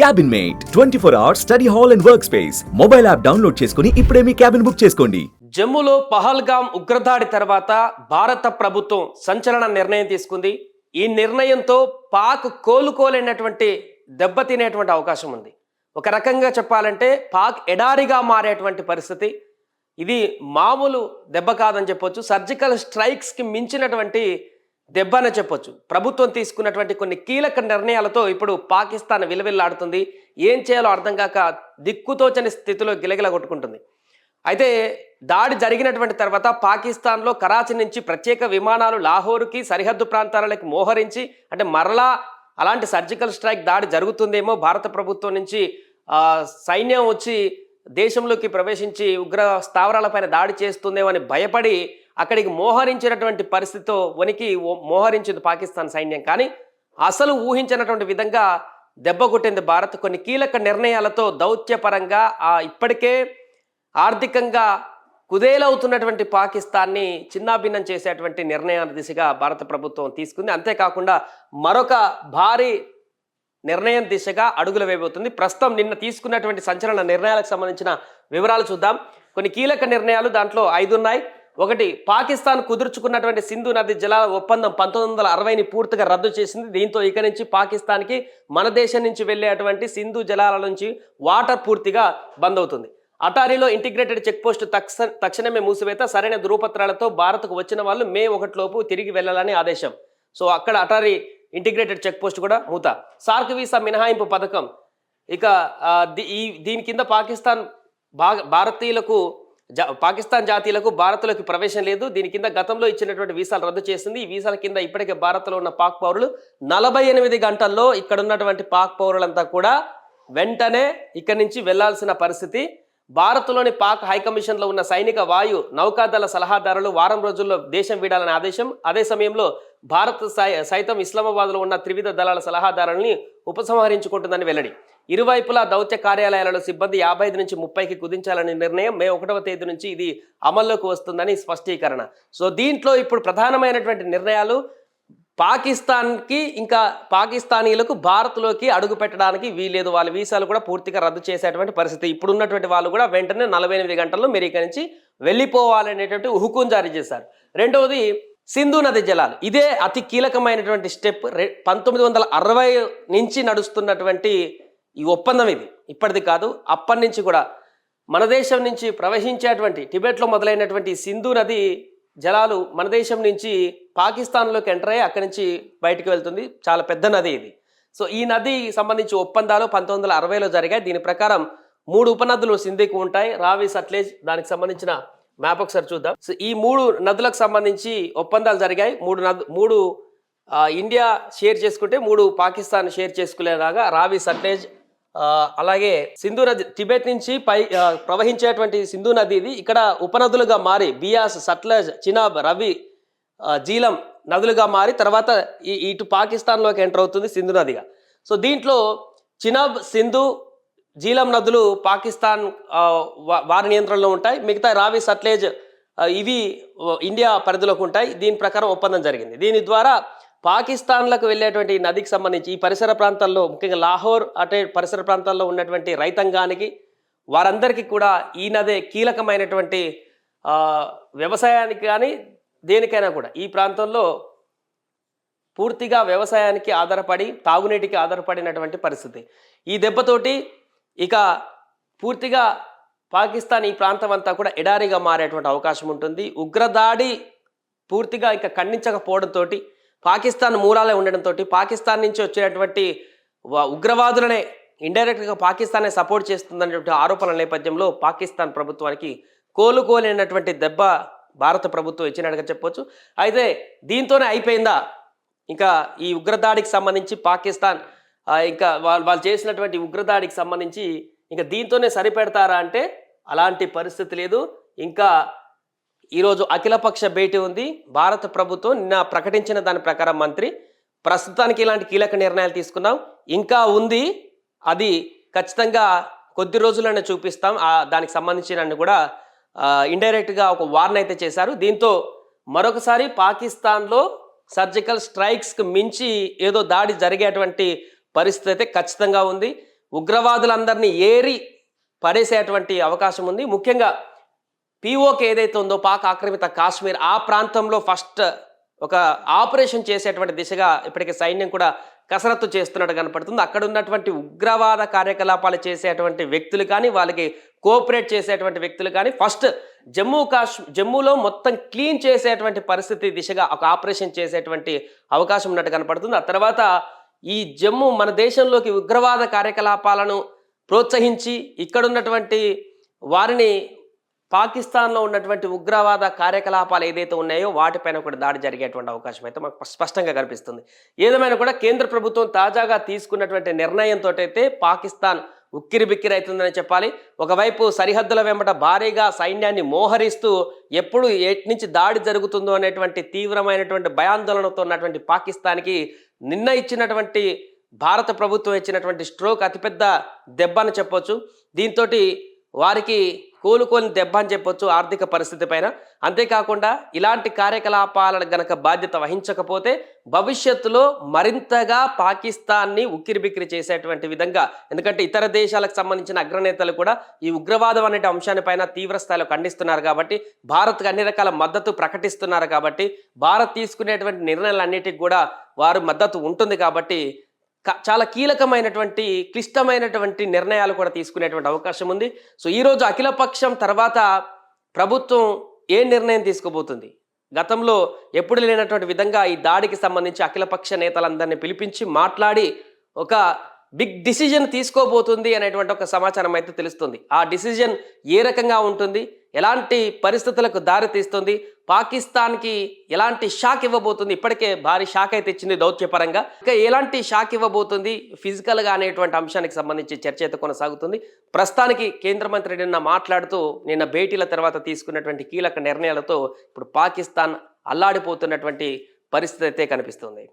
Cabin mate twenty four hours study hall and work space mobile app download చేసుకుని ఇప్పుడే మీ cabin book చేసుకోండి. జమ్మూలో పహల్గామ్ ఉగ్రదాడి తర్వాత భారత ప్రభుత్వం సంచలన నిర్ణయం తీసుకుంది. ఈ నిర్ణయంతో పాక్ కోలుకోలేనటువంటి దెబ్బతినేటువంటి అవకాశం ఉంది. ఒక రకంగా చెప్పాలంటే పాక్ ఎడారిగా మారేటువంటి పరిస్థితి. ఇది మామూలు దెబ్బ కాదని చెప్పొచ్చు. సర్జికల్ స్ట్రైక్స్కి మించినటువంటి దెబ్బ అని చెప్పొచ్చు. ప్రభుత్వం తీసుకున్నటువంటి కొన్ని కీలక నిర్ణయాలతో ఇప్పుడు పాకిస్తాన్ విలువిల్లాడుతుంది. ఏం చేయాలో అర్థం కాక దిక్కుతోచని స్థితిలో గిలగిల కొట్టుకుంటుంది. అయితే దాడి జరిగినటువంటి తర్వాత పాకిస్తాన్లో కరాచీ నుంచి ప్రత్యేక విమానాలు లాహోర్కి సరిహద్దు ప్రాంతాలకి మోహరించి అంటే మరలా అలాంటి సర్జికల్ స్ట్రైక్ దాడి జరుగుతుందేమో భారత ప్రభుత్వం నుంచి సైన్యం వచ్చి దేశంలోకి ప్రవేశించి ఉగ్ర స్థావరాలపైన దాడి చేస్తుందేమో అని భయపడి అక్కడికి మోహరించినటువంటి పరిస్థితితో వనికి మోహరించింది పాకిస్తాన్ సైన్యం. కానీ అసలు ఊహించినటువంటి విధంగా దెబ్బ కొట్టింది భారత్. కొన్ని కీలక నిర్ణయాలతో దౌత్యపరంగా ఆ ఇప్పటికే ఆర్థికంగా కుదేలవుతున్నటువంటి పాకిస్తాన్ని చిన్నాభిన్నం చేసేటువంటి నిర్ణయాల దిశగా భారత ప్రభుత్వం తీసుకుంది. అంతేకాకుండా మరొక భారీ నిర్ణయం దిశగా అడుగులు వేయబోతుంది. ప్రస్తుతం నిన్న తీసుకున్నటువంటి సంచలన నిర్ణయాలకు సంబంధించిన వివరాలు చూద్దాం. కొన్ని కీలక నిర్ణయాలు దాంట్లో ఐదు ఉన్నాయి ఒకటి పాకిస్తాన్ కుదుర్చుకున్నటువంటి సింధు నది జలాల ఒప్పందం పంతొమ్మిది వందల అరవైని పూర్తిగా రద్దు చేసింది. దీంతో ఇక నుంచి పాకిస్తాన్కి మన దేశం నుంచి వెళ్ళేటువంటి సింధు జలాల నుంచి వాటర్ పూర్తిగా బంద్ అవుతుంది. అటారీలో ఇంటిగ్రేటెడ్ చెక్పోస్ట్ తక్ష తక్షణమే మూసివేత. సరైన ధృవపత్రాలతో భారత్కు వచ్చిన వాళ్ళు మే ఒకటిలోపు తిరిగి వెళ్ళాలని ఆదేశం. సో అక్కడ అటారీ ఇంటిగ్రేటెడ్ చెక్పోస్ట్ కూడా మూత. సార్క్ వీసా మినహాయింపు పథకం. ఇక ఈ దీని కింద పాకిస్తాన్ భాగ భారతీయులకు పాకిస్తాన్ జాతీయులకు భారత్లోకి ప్రవేశం లేదు. దీని కింద గతంలో ఇచ్చినటువంటి వీసాలు రద్దు చేసింది. ఈ వీసాల కింద ఇప్పటికే భారత్లో ఉన్న పాక్ పౌరులు నలభై ఎనిమిది గంటల్లో ఇక్కడ ఉన్నటువంటి పాక్ పౌరులంతా కూడా వెంటనే ఇక్కడి నుంచి వెళ్ళాల్సిన పరిస్థితి. భారత్లోని పాక్ హైకమిషన్లో ఉన్న సైనిక వాయు నౌకాదళ సలహాదారులు వారం రోజుల్లో దేశం వీడాలని ఆదేశం. అదే సమయంలో భారత్ సై- సైతం ఇస్లామాబాద్లో ఉన్న త్రివిధ దళాల సలహాదారుల్ని ఉపసంహరించుకుంటుందని వెల్లడి. ఇరువైపులా దౌత్య కార్యాలయాలలో సిబ్బంది యాభై ఐదు నుంచి ముప్పైకి కుదించాలనే నిర్ణయం మే ఒకటవ తేదీ నుంచి ఇది అమల్లోకి వస్తుందని స్పష్టీకరణ. సో దీంట్లో ఇప్పుడు ప్రధానమైనటువంటి నిర్ణయాలు పాకిస్తాన్కి ఇంకా పాకిస్తానీలకు భారత్లోకి అడుగు పెట్టడానికి వీలేదు వాళ్ళ వీసాలు కూడా పూర్తిగా రద్దు చేసేటువంటి పరిస్థితి. ఇప్పుడు ఉన్నటువంటి వాళ్ళు కూడా వెంటనే నలభై ఎనిమిది గంటల్లో మీరు ఇక్కడి నుంచి వెళ్ళిపోవాలనేటువంటి హుకుం జారీ చేశారు. రెండవది సింధు నది జలాలు. ఇదే అతి కీలకమైనటువంటి స్టెప్. రె పంతొమ్మిది వందల అరవై నుంచి నడుస్తున్నటువంటి ఈ ఒప్పందం ఇది. ఇప్పటిది కాదు అప్పటి నుంచి కూడా మన దేశం నుంచి ప్రవహించేటువంటి టిబెట్లో మొదలైనటువంటి సింధు నది జలాలు మన దేశం నుంచి పాకిస్తాన్లోకి ఎంటర్ అయ్యి అక్కడి నుంచి బయటికి వెళ్తుంది. చాలా పెద్ద నది ఇది. సో ఈ నది సంబంధించి ఒప్పందాలు పంతొమ్మిది వందల అరవైలో జరిగాయి. దీని ప్రకారం మూడు ఉపనదులు సింధికి ఉంటాయి. రావి సట్లేజ్ దానికి సంబంధించిన మ్యాప్ ఒకసారి చూద్దాం. సో ఈ మూడు నదులకు సంబంధించి ఒప్పందాలు జరిగాయి. మూడు నదు మూడు ఇండియా షేర్ చేసుకుంటే మూడు పాకిస్తాన్ షేర్ చేసుకునేలాగా రావి సట్లేజ్ అలాగే సింధు నది టిబెట్ నుంచి పై ప్రవహించేటువంటి సింధు నది ఇది. ఇక్కడ ఉపనదులుగా మారి బియాస్ సట్లజ్ చినాబ్ రవి జీలం నదులుగా మారి తర్వాత ఈ ఇటు పాకిస్తాన్లోకి ఎంటర్ అవుతుంది సింధు నదిగా. సో దీంట్లో చినాబ్ సింధు జీలం నదులు పాకిస్తాన్ వారి నియంత్రణలో ఉంటాయి. మిగతా రావి సట్లేజ్ ఇవి ఇండియా పరిధిలోకి ఉంటాయి. దీని ప్రకారం ఒప్పందం జరిగింది. దీని ద్వారా పాకిస్తాన్లకు వెళ్ళేటువంటి ఈ నదికి సంబంధించి ఈ పరిసర ప్రాంతాల్లో ముఖ్యంగా లాహోర్ అటే పరిసర ప్రాంతాల్లో ఉన్నటువంటి రైతాంగానికి వారందరికీ కూడా ఈ నదే కీలకమైనటువంటి వ్యవసాయానికి కానీ దేనికైనా కూడా. ఈ ప్రాంతంలో పూర్తిగా వ్యవసాయానికి ఆధారపడి తాగునీటికి ఆధారపడినటువంటి పరిస్థితి. ఈ దెబ్బతోటి ఇక పూర్తిగా పాకిస్తాన్ ఈ ప్రాంతం అంతా కూడా ఎడారిగా మారేటువంటి అవకాశం ఉంటుంది. ఉగ్రదాడి పూర్తిగా ఇక ఖండించకపోవడంతో పాకిస్తాన్ మూలాలే ఉండడంతో పాకిస్తాన్ నుంచి వచ్చేటువంటి ఉగ్రవాదులనే ఇండైరెక్ట్గా పాకిస్తానే సపోర్ట్ చేస్తుందనేటువంటి ఆరోపణల నేపథ్యంలో పాకిస్తాన్ ప్రభుత్వానికి కోలుకోలేనటువంటి దెబ్బ భారత ప్రభుత్వం ఇచ్చినట్టుగా చెప్పొచ్చు. అయితే దీంతోనే అయిపోయిందా? ఇంకా ఈ ఉగ్రదాడికి సంబంధించి పాకిస్తాన్ ఇంకా వాళ్ళు వాళ్ళు చేసినటువంటి ఉగ్రదాడికి సంబంధించి ఇంకా దీంతోనే సరిపెడతారా అంటే అలాంటి పరిస్థితి లేదు. ఇంకా ఈరోజు అఖిలపక్ష భేటీ ఉంది. భారత ప్రభుత్వం నిన్న ప్రకటించిన దాని ప్రకారం మంత్రి ప్రస్తుతానికి ఇలాంటి కీలక నిర్ణయాలు తీసుకున్నాం ఇంకా ఉంది. అది ఖచ్చితంగా కొద్ది రోజులనే చూపిస్తాం. ఆ దానికి సంబంధించిన కూడా ఇండైరెక్ట్గా ఒక వార్న్ అయితే చేశారు. దీంతో మరొకసారి పాకిస్తాన్లో సర్జికల్ స్ట్రైక్స్కి మించి ఏదో దాడి జరిగేటువంటి పరిస్థితి అయితే ఖచ్చితంగా ఉంది. ఉగ్రవాదులందరినీ ఏరి పడేసేటువంటి అవకాశం ఉంది. ముఖ్యంగా పీఓకే ఏదైతే ఉందో పాక్ ఆక్రమిత కాశ్మీర్ ఆ ప్రాంతంలో ఫస్ట్ ఒక ఆపరేషన్ చేసేటువంటి దిశగా ఇప్పటికే సైన్యం కూడా కసరత్తు చేస్తున్నట్టు కనపడుతుంది. అక్కడ ఉన్నటువంటి ఉగ్రవాద కార్యకలాపాలు చేసేటువంటి వ్యక్తులు కానీ వాళ్ళకి కోఆపరేట్ చేసేటువంటి వ్యక్తులు కానీ ఫస్ట్ జమ్మూ కాశ్మీర్ జమ్మూలో మొత్తం క్లీన్ చేసేటువంటి పరిస్థితి దిశగా ఒక ఆపరేషన్ చేసేటువంటి అవకాశం ఉన్నట్టు కనపడుతుంది. ఆ తర్వాత ఈ జమ్మూ మన దేశంలోకి ఉగ్రవాద కార్యకలాపాలను ప్రోత్సహించి ఇక్కడ ఉన్నటువంటి వారిని పాకిస్తాన్లో ఉన్నటువంటి ఉగ్రవాద కార్యకలాపాలు ఏదైతే ఉన్నాయో వాటిపైన కూడా దాడి జరిగేటువంటి అవకాశం అయితే మాకు స్పష్టంగా కనిపిస్తుంది. ఏదేమైనా కూడా కేంద్ర ప్రభుత్వం తాజాగా తీసుకున్నటువంటి నిర్ణయంతో అయితే పాకిస్తాన్ ఉక్కిరి బిక్కిరి అవుతుందని చెప్పాలి. ఒకవైపు సరిహద్దుల వెంబట భారీగా సైన్యాన్ని మోహరిస్తూ ఎప్పుడు ఎటు నుంచి దాడి జరుగుతుందో అనేటువంటి తీవ్రమైనటువంటి భయాందోళనతో ఉన్నటువంటి పాకిస్తాన్కి నిన్న ఇచ్చినటువంటి భారత ప్రభుత్వం ఇచ్చినటువంటి స్ట్రోక్ అతిపెద్ద దెబ్బ అని చెప్పొచ్చు. దీంతో వారికి కోలుకోని దెబ్బ అని చెప్పొచ్చు ఆర్థిక పరిస్థితి పైన. అంతేకాకుండా ఇలాంటి కార్యకలాపాలను గనక బాధ్యత వహించకపోతే భవిష్యత్తులో మరింతగా పాకిస్తాన్ని ఉక్కిరిబిక్కిరి చేసేటువంటి విధంగా ఎందుకంటే ఇతర దేశాలకు సంబంధించిన అగ్రనేతలు కూడా ఈ ఉగ్రవాదం అనే అంశాన్ని పైన తీవ్ర స్థాయిలో ఖండిస్తున్నారు కాబట్టి భారత్కు అన్ని రకాల మద్దతు ప్రకటిస్తున్నారు కాబట్టి భారత్ తీసుకునేటువంటి నిర్ణయాలన్నిటికి కూడా వారు మద్దతు ఉంటుంది కాబట్టి చాలా కీలకమైనటువంటి క్లిష్టమైనటువంటి నిర్ణయాలు కూడా తీసుకునేటువంటి అవకాశం ఉంది. సో ఈరోజు అఖిలపక్షం తర్వాత ప్రభుత్వం ఏ నిర్ణయం తీసుకోబోతుంది? గతంలో ఎప్పుడు లేనటువంటి విధంగా ఈ దాడికి సంబంధించి అఖిలపక్ష నేతలందరినీ పిలిపించి మాట్లాడి ఒక బిగ్ డిసిజన్ తీసుకోబోతుంది అనేటువంటి ఒక సమాచారం అయితే తెలుస్తుంది. ఆ డిసిజన్ ఏ రకంగా ఉంటుంది? ఎలాంటి పరిస్థితులకు దారి తీస్తుంది? పాకిస్తాన్కి ఎలాంటి షాక్ ఇవ్వబోతుంది? ఇప్పటికే భారీ షాక్ అయితే ఇచ్చింది దౌత్యపరంగా. ఇంకా ఎలాంటి షాక్ ఇవ్వబోతుంది? ఫిజికల్గా అనేటువంటి అంశానికి సంబంధించి చర్చ అయితే కొనసాగుతుంది. ప్రస్తుతానికి కేంద్ర మంత్రి నిన్న మాట్లాడుతూ నిన్న భేటీల తర్వాత తీసుకున్నటువంటి కీలక నిర్ణయాలతో ఇప్పుడు పాకిస్తాన్ అల్లాడిపోతున్నటువంటి పరిస్థితి అయితే కనిపిస్తుంది.